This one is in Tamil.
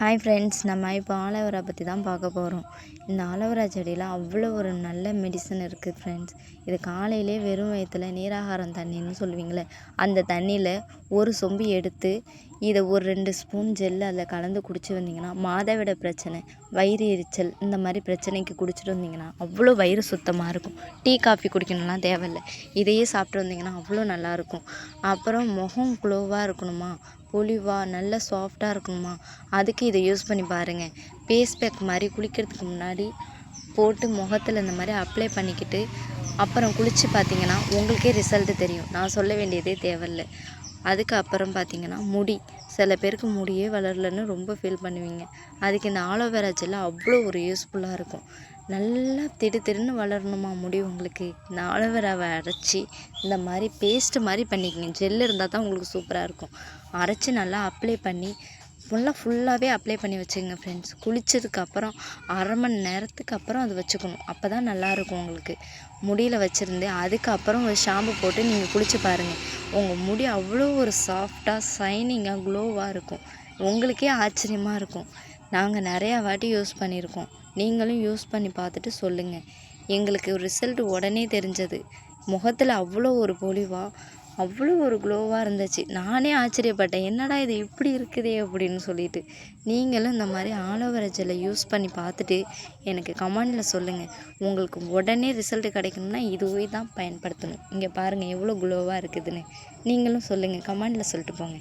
ஹாய் ஃப்ரெண்ட்ஸ் நம்ம இப்போ ஆலோவேரா பற்றி தான் பார்க்க போகிறோம் இந்த ஆலோவேரா செடியில் அவ்வளோ ஒரு நல்ல மெடிசன் இருக்குது ஃப்ரெண்ட்ஸ் இது காலையிலே வெறும் வயிற்றுல நீராகாரம் தண்ணின்னு சொல்லுவீங்களே அந்த தண்ணியில் ஒரு சொம்பு எடுத்து இதை ஒரு ரெண்டு ஸ்பூன் ஜெல் அதில் கலந்து குடிச்சு வந்தீங்கன்னா மாதவிட பிரச்சனை வயிறு எரிச்சல் இந்த மாதிரி பிரச்சனைக்கு குடிச்சிட்டு வந்தீங்கன்னா அவ்வளோ வயிறு சுத்தமாக இருக்கும். டீ காஃபி குடிக்கணும்லாம் தேவையில்லை. இதையே சாப்பிட்டு வந்தீங்கன்னா அவ்வளோ நல்லாயிருக்கும் அப்புறம் முகம் க்ளோவாக இருக்கணுமா? பொலிவாக நல்ல சாஃப்டாக இருக்கணுமா? அதுக்கு இதை யூஸ் பண்ணி பாருங்கள் ஃபேஸ் பேக் மாதிரி குளிக்கிறதுக்கு முன்னாடி போட்டு முகத்தில் இந்த மாதிரி அப்ளை பண்ணிக்கிட்டு அப்புறம் குளித்து பார்த்தீங்கன்னா உங்களுக்கே ரிசல்ட்டு தெரியும். நான் சொல்ல வேண்டியதே தேவையில்லை. அதுக்கப்புறம் பார்த்திங்கன்னா பார்த்தீங்கன்னா முடி. சில பேருக்கு முடியே வளரலன்னு ரொம்ப ஃபீல் பண்ணுவீங்க. அதுக்கு இந்த ஆலோவேரா ஜெல் அவ்வளோ ஒரு யூஸ்ஃபுல்லாக இருக்கும். நல்லா திடு திடுன்னு வளரணுமா முடி உங்களுக்கு? இந்த ஆலோவேராவை அரைச்சி இந்த மாதிரி பேஸ்ட்டு மாதிரி பண்ணிக்கங்க. ஜெல் இருந்தால் தான் உங்களுக்கு சூப்பராக இருக்கும். அரைச்சி நல்லா அப்ளை பண்ணி ஃபுல்லாக ஃபுல்லாகவே அப்ளை பண்ணி வச்சுக்கோங்க ஃப்ரெண்ட்ஸ் குளித்ததுக்கப்புறம் அரை மணி நேரத்துக்கு அப்புறம் அது வச்சுக்கணும். அப்போ தான் நல்லாயிருக்கும் உங்களுக்கு. முடியில் வச்சுருந்து அதுக்கப்புறம் ஒரு ஷாம்பு போட்டு நீங்கள் குளித்து பாருங்கள் உங்கள் முடி அவ்வளோ ஒரு சாஃப்டாக ஷைனிங்காக க்ளோவாக இருக்கும். உங்களுக்கே ஆச்சரியமாக இருக்கும். நாங்கள் நிறையா வாட்டி யூஸ் பண்ணியிருக்கோம். நீங்களும் யூஸ் பண்ணி பார்த்துட்டு சொல்லுங்கள் எங்களுக்கு ரிசல்ட் உடனே தெரிஞ்சது. முகத்தில் அவ்வளோ ஒரு பொலிவாக அவ்வளோ ஒரு க்ளோவாக இருந்துச்சு. நானே ஆச்சரியப்பட்டேன். என்னடா இது இப்படி இருக்குதே அப்படின்னு சொல்லிட்டு. நீங்களும் இந்த மாதிரி ஆலோவேரா ஜெல்லை யூஸ் பண்ணி பார்த்துட்டு எனக்கு கமெண்டில் சொல்லுங்கள் உங்களுக்கு உடனே ரிசல்ட் கிடைக்கணும்னா இதுவே தான் பயன்படுத்தணும். இங்கே பாருங்கள் எவ்வளோ க்ளோவாக இருக்குதுன்னு. நீங்களும் சொல்லுங்கள் கமெண்டில் சொல்லிட்டு போங்க.